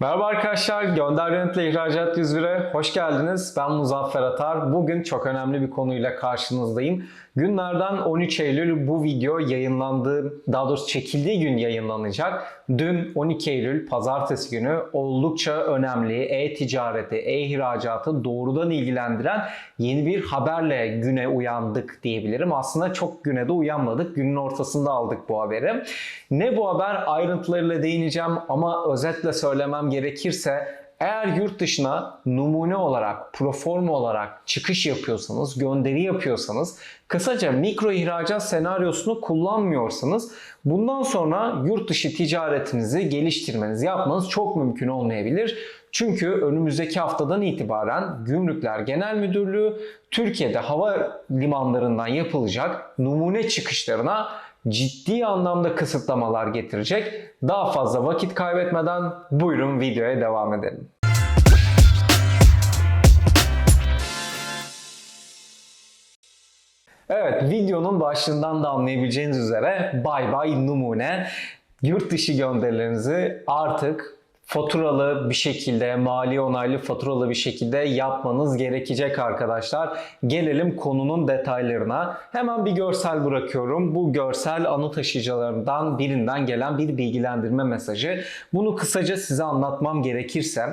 Merhaba arkadaşlar, Gönder Yönetle İhracat 101'e hoş geldiniz. Ben Muzaffer Atar. Bugün çok önemli bir konuyla karşınızdayım. Günlerden 13 Eylül bu video yayınlandığı, daha doğrusu çekildiği gün yayınlanacak. Dün 12 Eylül pazartesi günü oldukça önemli e-ticareti, e-ihracatı doğrudan ilgilendiren yeni bir haberle güne uyandık diyebilirim. Aslında çok güne de uyanmadık. Günün ortasında aldık bu haberi. Ne bu haber? Ayrıntılarıyla değineceğim ama özetle söylemem gerekirse eğer yurt dışına numune olarak, proforma olarak çıkış yapıyorsanız, gönderi yapıyorsanız, kısaca mikro ihracat senaryosunu kullanmıyorsanız bundan sonra yurt dışı ticaretinizi geliştirmeniz, yapmanız çok mümkün olmayabilir. Çünkü önümüzdeki haftadan itibaren Gümrükler Genel Müdürlüğü Türkiye'de hava limanlarından yapılacak numune çıkışlarına ciddi anlamda kısıtlamalar getirecek. Daha fazla vakit kaybetmeden buyurun videoya devam edelim. Evet videonun başlığından da anlayabileceğiniz üzere bay bay numune yurt dışı gönderilerinizi artık faturalı bir şekilde, mali onaylı faturalı bir şekilde yapmanız gerekecek arkadaşlar. Gelelim konunun detaylarına. Hemen bir görsel bırakıyorum. Bu görsel anı taşıyıcılarından birinden gelen bir bilgilendirme mesajı. Bunu kısaca size anlatmam gerekirse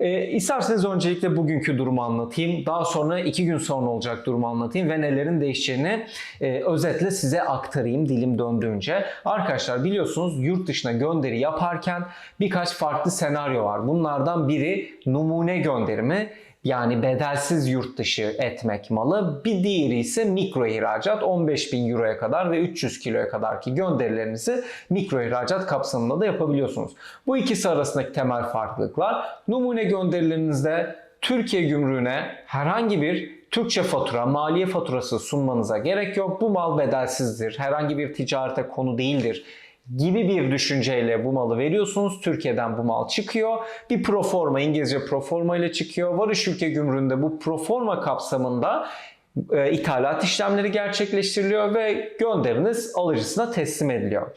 e, isterseniz öncelikle bugünkü durumu anlatayım. Daha sonra iki gün sonra olacak durumu anlatayım ve nelerin değişeceğini e, özetle size aktarayım dilim döndüğünce. Arkadaşlar biliyorsunuz yurt dışına gönderi yaparken birkaç farklı senaryo var. Bunlardan biri numune gönderimi yani bedelsiz yurt dışı etmek malı. Bir diğeri ise mikro ihracat 15 bin euroya kadar ve 300 kiloya kadar ki gönderilerinizi mikro ihracat kapsamında da yapabiliyorsunuz. Bu ikisi arasındaki temel farklılıklar numune gönderilerinizde Türkiye gümrüğüne herhangi bir Türkçe fatura, maliye faturası sunmanıza gerek yok. Bu mal bedelsizdir. Herhangi bir ticarete konu değildir gibi bir düşünceyle bu malı veriyorsunuz. Türkiye'den bu mal çıkıyor. Bir proforma, İngilizce proforma ile çıkıyor. Varış ülke gümrüğünde bu proforma kapsamında e, ithalat işlemleri gerçekleştiriliyor ve gönderiniz alıcısına teslim ediliyor.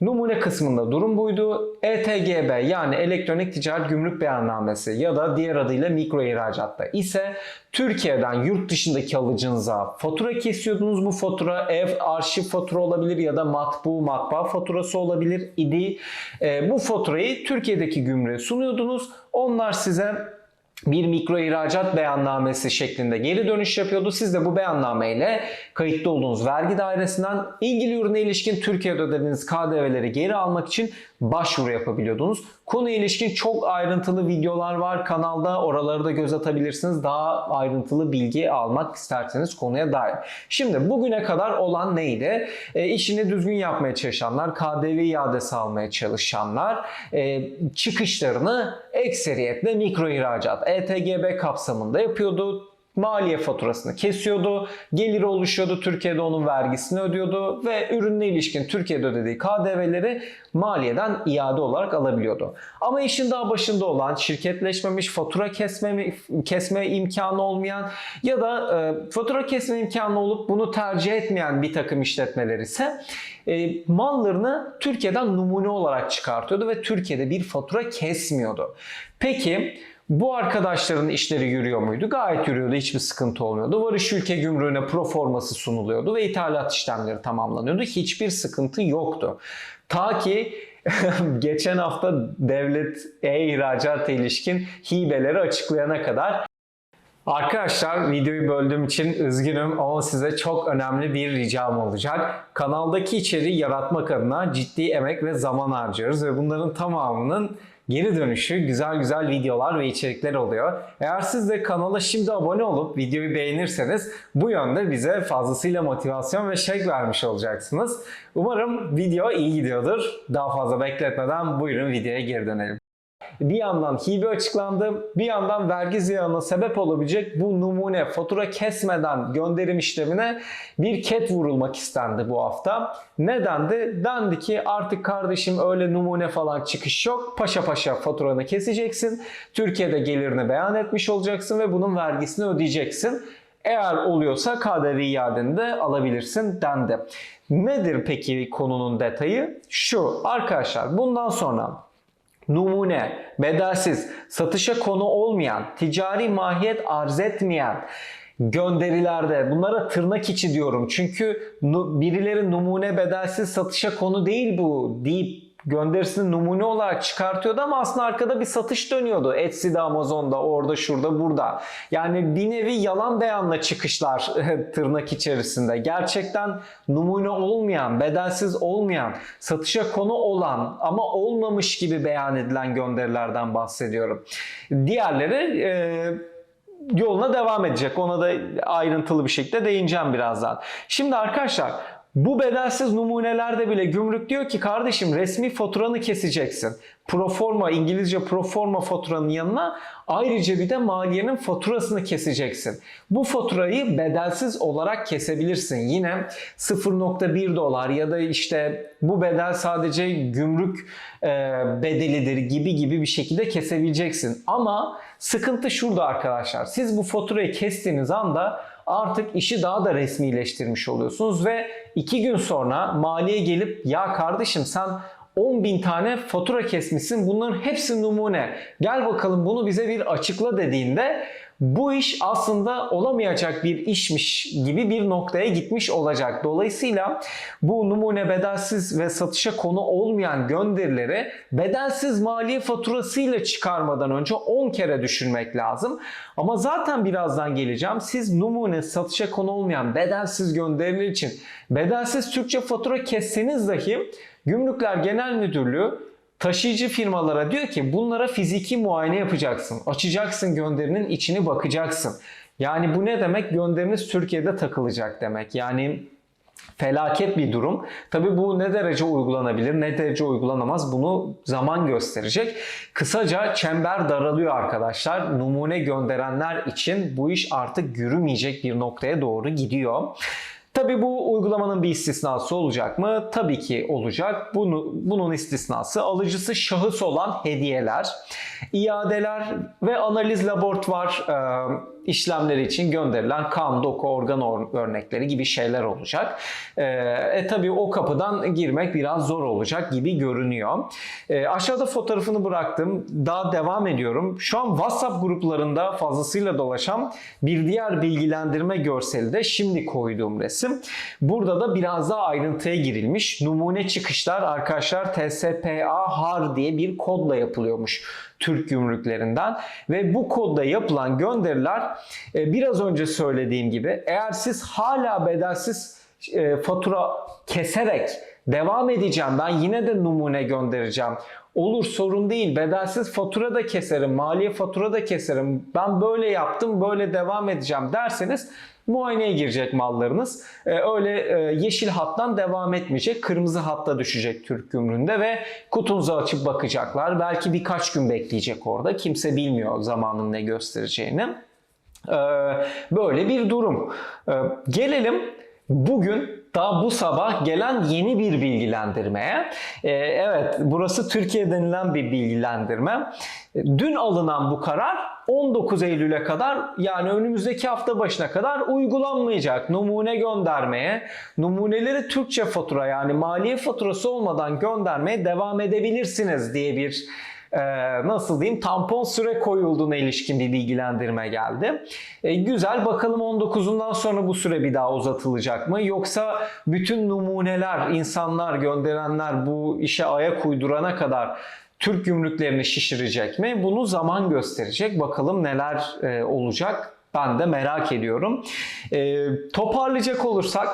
Numune kısmında durum buydu. ETGB yani elektronik ticaret gümrük beyannamesi ya da diğer adıyla mikro ihracatta ise Türkiye'den yurt dışındaki alıcınıza fatura kesiyordunuz. Bu fatura ev arşiv fatura olabilir ya da matbu matbaa faturası olabilir idi. E, bu faturayı Türkiye'deki gümrüğe sunuyordunuz. Onlar size bir mikro ihracat beyannamesi şeklinde geri dönüş yapıyordu. Siz de bu beyannameyle kayıtlı olduğunuz vergi dairesinden ilgili ürüne ilişkin Türkiye'de ödediğiniz KDV'leri geri almak için başvuru yapabiliyordunuz. Konuya ilişkin çok ayrıntılı videolar var kanalda. Oraları da göz atabilirsiniz. Daha ayrıntılı bilgi almak isterseniz konuya dair. Şimdi bugüne kadar olan neydi? E, işini düzgün yapmaya çalışanlar, KDV iadesi almaya çalışanlar e, çıkışlarını ekseriyetle mikro ihracat, ETGB kapsamında yapıyordu maliye faturasını kesiyordu. Geliri oluşuyordu. Türkiye'de onun vergisini ödüyordu ve ürünle ilişkin Türkiye'de ödediği KDV'leri maliyeden iade olarak alabiliyordu. Ama işin daha başında olan şirketleşmemiş, fatura kesme, kesme imkanı olmayan ya da e, fatura kesme imkanı olup bunu tercih etmeyen bir takım işletmeler ise e, mallarını Türkiye'den numune olarak çıkartıyordu ve Türkiye'de bir fatura kesmiyordu. Peki bu arkadaşların işleri yürüyor muydu? Gayet yürüyordu. Hiçbir sıkıntı olmuyordu. Varış ülke gümrüğüne pro forması sunuluyordu ve ithalat işlemleri tamamlanıyordu. Hiçbir sıkıntı yoktu. Ta ki geçen hafta devlet e-ihracata ilişkin hibeleri açıklayana kadar Arkadaşlar videoyu böldüğüm için üzgünüm ama size çok önemli bir ricam olacak. Kanaldaki içeriği yaratmak adına ciddi emek ve zaman harcıyoruz ve bunların tamamının geri dönüşü güzel güzel videolar ve içerikler oluyor. Eğer siz de kanala şimdi abone olup videoyu beğenirseniz bu yönde bize fazlasıyla motivasyon ve şek vermiş olacaksınız. Umarım video iyi gidiyordur. Daha fazla bekletmeden buyurun videoya geri dönelim. Bir yandan hibe açıklandı, bir yandan vergi ziyanına sebep olabilecek bu numune fatura kesmeden gönderim işlemine bir ket vurulmak istendi bu hafta. Nedendi? Dendi ki artık kardeşim öyle numune falan çıkış yok. Paşa paşa faturanı keseceksin. Türkiye'de gelirini beyan etmiş olacaksın ve bunun vergisini ödeyeceksin. Eğer oluyorsa KDV iadeni de alabilirsin dendi. Nedir peki konunun detayı? Şu arkadaşlar bundan sonra numune, bedelsiz, satışa konu olmayan, ticari mahiyet arz etmeyen gönderilerde bunlara tırnak içi diyorum. Çünkü birileri numune bedelsiz satışa konu değil bu deyip gönderisini numune olarak çıkartıyordu ama aslında arkada bir satış dönüyordu. Etsy'de, Amazon'da, orada, şurada, burada. Yani bir nevi yalan beyanla çıkışlar tırnak içerisinde. Gerçekten numune olmayan, bedelsiz olmayan, satışa konu olan ama olmamış gibi beyan edilen gönderilerden bahsediyorum. Diğerleri e, yoluna devam edecek. Ona da ayrıntılı bir şekilde değineceğim birazdan. Şimdi arkadaşlar bu bedelsiz numunelerde bile gümrük diyor ki kardeşim resmi faturanı keseceksin. Proforma İngilizce proforma faturanın yanına ayrıca bir de maliyenin faturasını keseceksin. Bu faturayı bedelsiz olarak kesebilirsin. Yine 0.1 dolar ya da işte bu bedel sadece gümrük e, bedelidir gibi gibi bir şekilde kesebileceksin. Ama sıkıntı şurada arkadaşlar. Siz bu faturayı kestiğiniz anda artık işi daha da resmileştirmiş oluyorsunuz ve iki gün sonra maliye gelip ya kardeşim sen 10 bin tane fatura kesmişsin bunların hepsi numune. Gel bakalım bunu bize bir açıkla dediğinde bu iş aslında olamayacak bir işmiş gibi bir noktaya gitmiş olacak. Dolayısıyla bu numune bedelsiz ve satışa konu olmayan gönderileri bedelsiz maliye faturasıyla çıkarmadan önce 10 kere düşünmek lazım. Ama zaten birazdan geleceğim. Siz numune satışa konu olmayan bedelsiz gönderiler için bedelsiz Türkçe fatura kesseniz dahi Gümrükler Genel Müdürlüğü taşıyıcı firmalara diyor ki bunlara fiziki muayene yapacaksın. Açacaksın gönderinin içini bakacaksın. Yani bu ne demek? Gönderiniz Türkiye'de takılacak demek. Yani felaket bir durum. Tabii bu ne derece uygulanabilir, ne derece uygulanamaz bunu zaman gösterecek. Kısaca çember daralıyor arkadaşlar. Numune gönderenler için bu iş artık yürümeyecek bir noktaya doğru gidiyor. Tabii bu uygulamanın bir istisnası olacak mı? Tabii ki olacak. Bunu, bunun istisnası alıcısı şahıs olan hediyeler, iadeler ve analiz laboratuvar e, işlemleri için gönderilen kan, doku, organ or- örnekleri gibi şeyler olacak. E, e tabii o kapıdan girmek biraz zor olacak gibi görünüyor. E, aşağıda fotoğrafını bıraktım. Daha devam ediyorum. Şu an WhatsApp gruplarında fazlasıyla dolaşan bir diğer bilgilendirme görseli de şimdi koyduğum resim. Burada da biraz daha ayrıntıya girilmiş. Numune çıkışlar arkadaşlar TSPA HAR diye bir kodla yapılıyormuş. Türk gümrüklerinden ve bu kodda yapılan gönderiler e, biraz önce söylediğim gibi eğer siz hala bedelsiz e, fatura keserek devam edeceğim ben yine de numune göndereceğim. Olur sorun değil. Bedelsiz fatura da keserim maliye fatura da keserim. Ben böyle yaptım böyle devam edeceğim derseniz muayeneye girecek mallarınız. Ee, öyle e, yeşil hattan devam etmeyecek. Kırmızı hatta düşecek Türk gümrüğünde ve kutunuzu açıp bakacaklar. Belki birkaç gün bekleyecek orada. Kimse bilmiyor zamanın ne göstereceğini. Ee, böyle bir durum. Ee, gelelim bugün daha bu sabah gelen yeni bir bilgilendirmeye. Ee, evet burası Türkiye denilen bir bilgilendirme. Dün alınan bu karar 19 Eylül'e kadar yani önümüzdeki hafta başına kadar uygulanmayacak. Numune göndermeye, numuneleri Türkçe fatura yani maliye faturası olmadan göndermeye devam edebilirsiniz diye bir e, nasıl diyeyim tampon süre koyulduğuna ilişkin bir bilgilendirme geldi. E, güzel bakalım 19'undan sonra bu süre bir daha uzatılacak mı? Yoksa bütün numuneler, insanlar, gönderenler bu işe ayak uydurana kadar Türk gümrüklerini şişirecek mi? Bunu zaman gösterecek. Bakalım neler e, olacak. Ben de merak ediyorum. E, toparlayacak olursak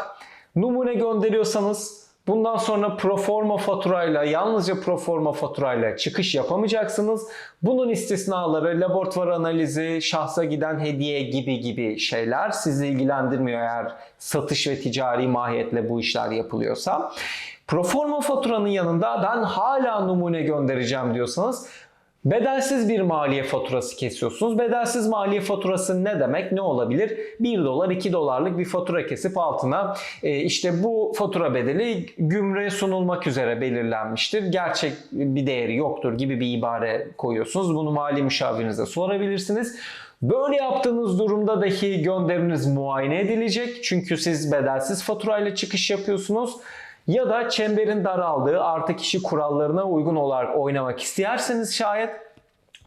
numune gönderiyorsanız Bundan sonra proforma faturayla, yalnızca proforma faturayla çıkış yapamayacaksınız. Bunun istisnaları laboratuvar analizi, şahsa giden hediye gibi gibi şeyler sizi ilgilendirmiyor eğer satış ve ticari mahiyetle bu işler yapılıyorsa. Proforma faturanın yanında ben hala numune göndereceğim diyorsanız Bedelsiz bir maliye faturası kesiyorsunuz. Bedelsiz maliye faturası ne demek? Ne olabilir? 1 dolar 2 dolarlık bir fatura kesip altına e, işte bu fatura bedeli gümrüğe sunulmak üzere belirlenmiştir. Gerçek bir değeri yoktur gibi bir ibare koyuyorsunuz. Bunu mali müşavirinize sorabilirsiniz. Böyle yaptığınız durumda dahi gönderiniz muayene edilecek. Çünkü siz bedelsiz faturayla çıkış yapıyorsunuz. Ya da çemberin daraldığı artı kişi kurallarına uygun olarak oynamak isterseniz şayet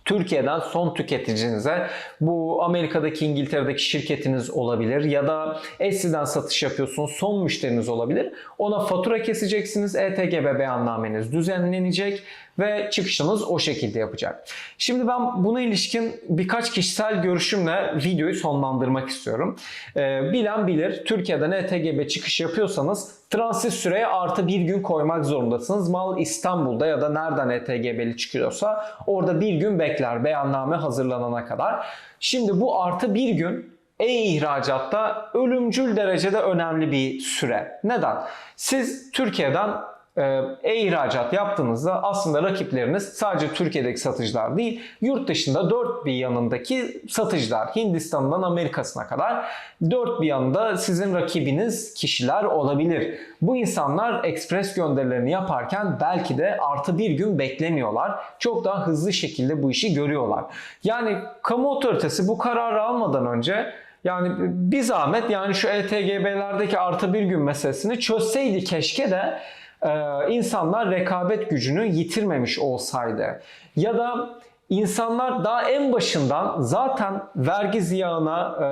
Türkiye'den son tüketicinize bu Amerika'daki İngiltere'deki şirketiniz olabilir ya da Etsy'den satış yapıyorsunuz son müşteriniz olabilir. Ona fatura keseceksiniz. E ETGB beyannameniz düzenlenecek ve çıkışınız o şekilde yapacak. Şimdi ben buna ilişkin birkaç kişisel görüşümle videoyu sonlandırmak istiyorum. Ee, bilen bilir Türkiye'den ETGB çıkış yapıyorsanız transit süreye artı bir gün koymak zorundasınız. Mal İstanbul'da ya da nereden ETGB'li çıkıyorsa orada bir gün bekler beyanname hazırlanana kadar. Şimdi bu artı bir gün e-ihracatta ölümcül derecede önemli bir süre. Neden? Siz Türkiye'den e-ihracat yaptığınızda aslında rakipleriniz sadece Türkiye'deki satıcılar değil, yurt dışında dört bir yanındaki satıcılar, Hindistan'dan Amerika'sına kadar dört bir yanında sizin rakibiniz kişiler olabilir. Bu insanlar ekspres gönderilerini yaparken belki de artı bir gün beklemiyorlar. Çok daha hızlı şekilde bu işi görüyorlar. Yani kamu otoritesi bu kararı almadan önce yani bir zahmet yani şu ETGB'lerdeki artı bir gün meselesini çözseydi keşke de insanlar rekabet gücünü yitirmemiş olsaydı. Ya da insanlar daha en başından zaten vergi ziyağına e,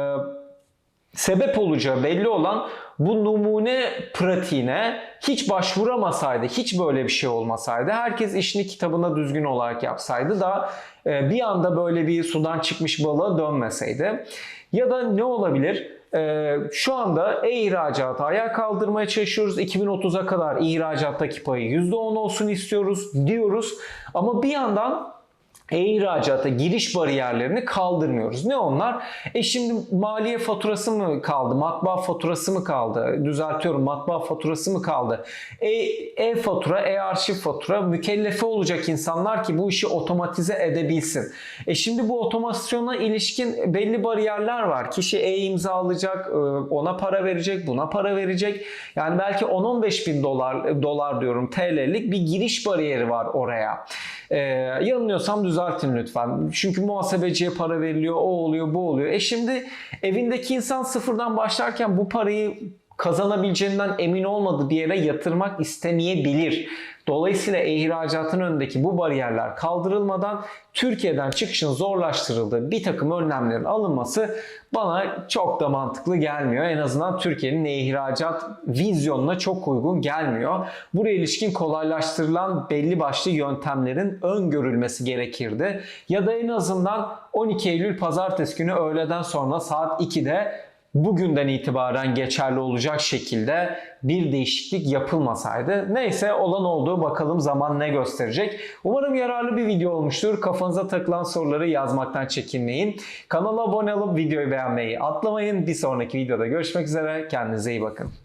sebep olacağı belli olan bu numune pratiğine hiç başvuramasaydı, hiç böyle bir şey olmasaydı, herkes işini kitabına düzgün olarak yapsaydı da e, bir anda böyle bir sudan çıkmış balığa dönmeseydi. Ya da ne olabilir? Ee, şu anda e-ihracatı ayağa kaldırmaya çalışıyoruz. 2030'a kadar ihracattaki payı %10 olsun istiyoruz diyoruz. Ama bir yandan e-ihracata giriş bariyerlerini kaldırmıyoruz. Ne onlar? E şimdi maliye faturası mı kaldı? Matbaa faturası mı kaldı? Düzeltiyorum matbaa faturası mı kaldı? E, e-fatura, e-arşiv fatura mükellefi olacak insanlar ki bu işi otomatize edebilsin. E şimdi bu otomasyona ilişkin belli bariyerler var. Kişi e-imza alacak, e, ona para verecek, buna para verecek. Yani belki 10-15 bin dolar, dolar diyorum TL'lik bir giriş bariyeri var oraya. Ee, yanılıyorsam düzeltin lütfen. Çünkü muhasebeciye para veriliyor, o oluyor, bu oluyor. E şimdi evindeki insan sıfırdan başlarken bu parayı kazanabileceğinden emin olmadığı bir yere yatırmak istemeyebilir. Dolayısıyla ihracatın önündeki bu bariyerler kaldırılmadan Türkiye'den çıkışın zorlaştırıldığı bir takım önlemlerin alınması bana çok da mantıklı gelmiyor. En azından Türkiye'nin ihracat vizyonuna çok uygun gelmiyor. Buraya ilişkin kolaylaştırılan belli başlı yöntemlerin öngörülmesi gerekirdi. Ya da en azından 12 Eylül pazartesi günü öğleden sonra saat 2'de bugünden itibaren geçerli olacak şekilde bir değişiklik yapılmasaydı. Neyse olan oldu bakalım zaman ne gösterecek. Umarım yararlı bir video olmuştur. Kafanıza takılan soruları yazmaktan çekinmeyin. Kanala abone olup videoyu beğenmeyi atlamayın. Bir sonraki videoda görüşmek üzere. Kendinize iyi bakın.